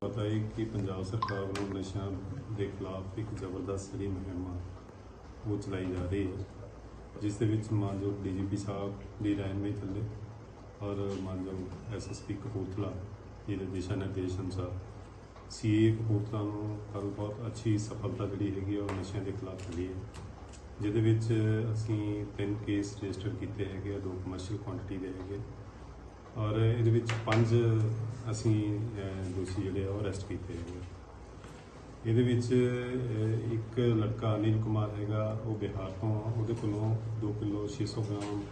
ਪਤਾ ਹੈ ਕਿ ਪੰਜਾਬ ਸਰਕਾਰ ਵੱਲੋਂ ਨਸ਼ਿਆਂ ਦੇ ਖਿਲਾਫ ਇੱਕ ਜ਼ਬਰਦਸਤ ਜਿਹੜੀ ਮੁਹਿੰਮ ਆ ਉਹ ਚਲਾਈ ਜਾ ਰਹੀ ਹੈ, ਜਿਸ ਦੇ ਵਿੱਚ ਮਾਨਯੋਗ ਡੀਜੀਪੀ ਸਾਹਿਬ ਦੀ ਰਹਿਨਮਾਈ ਥੱਲੇ ਔਰ ਮਾਨਯੋਗ ਐਸਐਸਪੀ ਕਪੂਰਥਲਾ ਜੀ ਦੇ ਦਿਸ਼ਾ ਨਿਰਦੇਸ਼ ਅਨੁਸਾਰ ਸੀਏ ਕਪੂਰਥਲਾ ਨੂੰ ਕੱਲ੍ਹ ਬਹੁਤ ਅੱਛੀ ਸਫਲਤਾ ਜਿਹੜੀ ਹੈਗੀ ਆ ਉਹ ਨਸ਼ਿਆਂ ਦੇ ਖਿਲਾਫ ਮਿਲੀ ਹੈ, ਜਿਹਦੇ ਵਿੱਚ ਅਸੀਂ ਤਿੰਨ ਕੇਸ ਰਜਿਸਟਰ ਕੀਤੇ ਹੈਗੇ ਆ, ਦੋ ਕਮਰਸ਼ੀਅਲ ਕੁਆਂਟੀਟੀ ਦੇ ਹੈਗੇ ਔਰ ਇਹਦੇ ਵਿੱਚ ਪੰਜ ਅਸੀਂ ਦੋਸ਼ੀ ਜਿਹੜੇ ਆ ਉਹ ਅਰੈਸਟ ਕੀਤੇ ਹੈਗੇ ਇਹਦੇ ਵਿੱਚ ਅਹ, ਇੱਕ ਲੜਕਾ ਅਨਿਲ ਕੁਮਾਰ ਹੈਗਾ ਉਹ ਬਿਹਾਰ ਤੋਂ ਆ। ਉਹਦੇ ਕੋਲੋਂ 2 ਕਿਲੋ 600 ਗ੍ਰਾਮ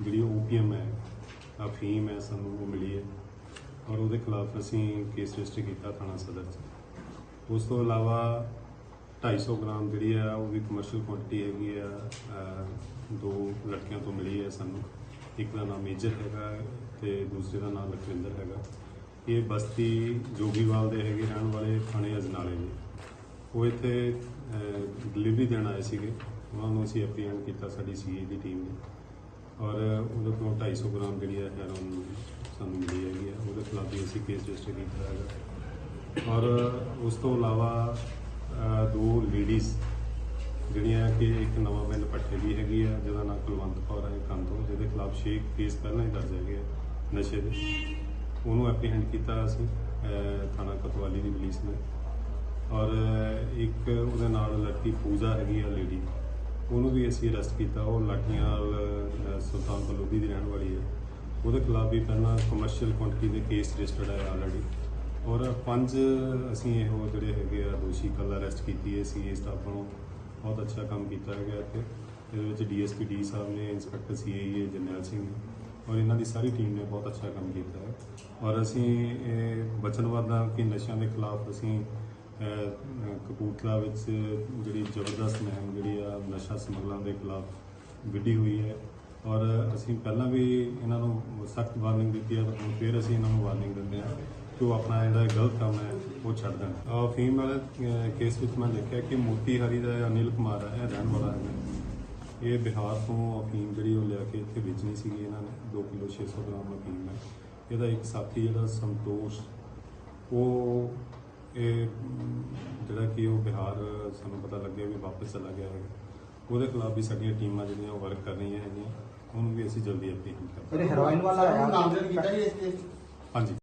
ਜਿਹੜੀ ਓਪੀਐਮ ਹੈ ਅਫੀਮ ਹੈ ਸਾਨੂੰ ਉਹ ਮਿਲੀ ਹੈ। ਔਰ ਉਹਦੇ ਖਿਲਾਫ ਅਸੀਂ ਕੇਸ ਰਜਿਸਟਰ ਕੀਤਾ ਥਾਣਾ ਸਦਰ 'ਚ। ਉਸ ਤੋਂ ਇਲਾਵਾ 250 ਗ੍ਰਾਮ ਜਿਹੜੀ ਆ ਉਹ ਵੀ ਕਮਰਸ਼ੀਅਲ ਕੁਆਂਟੀਟੀ ਹੈਗੀ ਆ ਅਹ, ਦੋ ਲੜਕਿਆਂ ਤੋਂ ਮਿਲੀ ਹੈ ਸਾਨੂੰ। ਇੱਕ ਦਾ ਨਾਮ ਮੇਜਰ ਹੈਗਾ ਤੇ ਦੂਸਰੇ ਦਾ ਨਾਮ ਲਖਵਿੰਦਰ ਹੈਗਾ। ਇਹ ਬਸਤੀ ਜੋਗੀਵਾਲ ਦੇ ਹੈਗੇ ਰਹਿਣ ਵਾਲੇ ਥਾਣੇ ਅਜਨਾਲੇ ਦੇ। ਉਹ ਇੱਥੇ ਡਿਲੀਵਰੀ ਦੇਣ ਆਏ ਸੀਗੇ। ਉਹਨਾਂ ਨੂੰ ਅਸੀਂ ਐਪਰੀਹੈਂਡ ਕੀਤਾ ਸਾਡੀ ਸੀਏ ਦੀ ਟੀਮ ਨੇ। ਔਰ ਉਹਦੇ ਕੋਲੋਂ 250 ਗ੍ਰਾਮ ਜਿਹੜੀ ਹੈ ਹੈਰੋਨ ਸਾਨੂੰ ਮਿਲੀ ਹੈਗੀ ਹੈ। ਉਹਦੇ ਖਿਲਾਫ ਵੀ ਅਸੀਂ ਕੇਸ ਰਜਿਸਟਰ ਕੀਤਾ ਹੈਗਾ। ਔਰ ਉਸ ਤੋਂ ਇਲਾਵਾ ਦੋ ਲੇਡੀਜ਼ ਜਿਹੜੀਆਂ ਕਿ ਇੱਕ ਨਵਾਂ ਪਿੰਡ ਪੱਠੇ ਦੀ ਹੈਗੀ ਆ ਜਿਹਦਾ ਨਾਮ ਕੁਲਵੰਤ ਕੌਰ ਹੈ ਕੰਤੋਂ ਜਿਹਦੇ ਖਿਲਾਫ ਛੇ ਕੇਸ ਪਹਿਲਾਂ ਹੀ ਦਰਜ ਹੈਗੇ ਆ ਨਸ਼ੇ ਦੇ। ਉਹਨੂੰ ਐਪਰੀਹੈਂਡ ਕੀਤਾ ਅਸੀਂ ਥਾਣਾ ਕਤਵਾਲੀ ਦੀ ਪੁਲਿਸ ਨੇ। ਔਰ ਇੱਕ ਉਹਦੇ ਨਾਲ ਲੜਕੀ ਪੂਜਾ ਹੈਗੀ ਆ ਲੇਡੀ ਉਹਨੂੰ ਵੀ ਅਸੀਂ ਅਰੈਸਟ ਕੀਤਾ। ਉਹ ਲਾਠੀਆਂ ਨਾਲ ਅਹ, ਸੁਲਤਾਨਪੁਰ ਲੋਧੀ ਦੀ ਰਹਿਣ ਵਾਲੀ ਹੈ ਉਹਦੇ ਖਿਲਾਫ ਵੀ ਪਹਿਲਾਂ ਕਮਰਸ਼ੀਅਲ ਕੁਆਂਟੀਟੀ ਦੇ ਕੇਸ ਰਜਿਸਟਰਡ ਹੈ ਆਲਰੇਡੀ ਔਰ ਪੰਜ ਅਸੀਂ ਇਹੋ ਜਿਹੜੇ ਹੈਗੇ ਆ ਦੋਸ਼ੀ ਕੱਲ ਅਰੈਸਟ ਕੀਤੀ ਹੈ ਸੀਏ ਸਟਾਫ ਵੱਲੋਂ। ਬਹੁਤ ਅੱਛਾ ਕੰਮ ਕੀਤਾ ਹੈਗਾ ਇੱਥੇ। ਇਹਦੇ ਵਿੱਚ ਡੀਐਸਪੀ ਡੀ ਸਾਹਿਬ ਨੇ ਇੰਸਪੈਕਟਰ ਸੀਆਈਏ ਜਰਨੈਲ ਸਿੰਘ ਨੇ। ਔਰ ਇਹਨਾਂ ਦੀ ਸਾਰੀ ਟੀਮ ਨੇ ਬਹੁਤ ਅੱਛਾ ਕੰਮ ਕੀਤਾ ਹੈ। ਔਰ ਅਸੀਂ ਇਹ ਵਚਨਬੱਧ ਹਾਂ ਕਿ ਨਸ਼ਿਆਂ ਦੇ ਖਿਲਾਫ ਅਸੀਂ ਕਪੂਰਥਲਾ ਵਿੱਚ ਜਿਹੜੀ ਜ਼ਬਰਦਸਤ ਮੁਹਿੰਮ ਜਿਹੜੀ ਆ, ਨਸ਼ਾ ਸਮਗਲਾਂ ਦੇ ਖਿਲਾਫ ਵਿੱਢੀ ਹੋਈ ਹੈ। ਔਰ ਅਸੀਂ ਪਹਿਲਾਂ ਵੀ ਇਹਨਾਂ ਨੂੰ ਸਖਤ ਵਾਰਨਿੰਗ ਦਿੱਤੀ ਹੈ, ਹੁਣ ਫਿਰ ਅਸੀਂ ਇਹਨਾਂ ਨੂੰ ਵਾਰਨਿੰਗ ਦਿੰਦੇ ਹਾਂ ਕਿ ਉਹ ਆਪਣਾ ਜਿਹੜਾ ਗਲਤ ਕੰਮ ਹੈ, ਉਹ ਛੱਡ ਦੇਣ। ਆ ਫੀਮ ਵਾਲੇ ਕੇਸ ਵਿੱਚ ਮੈਂ ਦੇਖਿਆ ਕਿ ਮੋਤੀ ਹਰੀ ਦਾ ਅਨਿਲ ਕੁਮਾਰ ਹੈ, ਇਹ ਰਹਿਣ ਵਾਲਾ ਹੈ। ਇਹ ਬਿਹਾਰ ਤੋਂ ਅਫੀਮ ਜਿਹੜੀ ਉਹ ਲਿਆ ਕੇ ਇੱਥੇ ਵੇਚਣੀ ਸੀਗੀ ਇਹਨਾਂ ਨੇ 2 ਕਿਲੋ 600 ਗ੍ਰਾਮ ਅਫੀਮ ਹੈ। ਇਹਦਾ ਇੱਕ ਸਾਥੀ ਜਿਹੜਾ ਸੰਤੋਸ਼ ਉਹ ਇਹ ਜਿਹੜਾ ਕਿ ਉਹ ਬਿਹਾਰ ਸਾਨੂੰ ਪਤਾ ਲੱਗਿਆ ਵੀ ਵਾਪਸ ਚਲਾ ਗਿਆ ਹੈ। ਉਹਦੇ ਖਿਲਾਫ ਵੀ ਸਾਡੀਆਂ ਟੀਮਾਂ ਜਿਹੜੀਆਂ ਉਹ ਵਰਕ ਕਰ ਰਹੀਆਂ ਹੈਗੀਆਂ। ਉਹਨੂੰ ਵੀ ਅਸੀਂ ਜਲਦੀ ਅਪੀਲ ਕਰਾਂਗੇ ਜਿਹੜੇ ਹੈਰੋਇਨ ਵਾਲਾ ਨਾਮਜ਼ਦ ਕੀਤਾ ਜੀ ਇਸ ਕੇਸ 'ਚ? ਹਾਂਜੀ।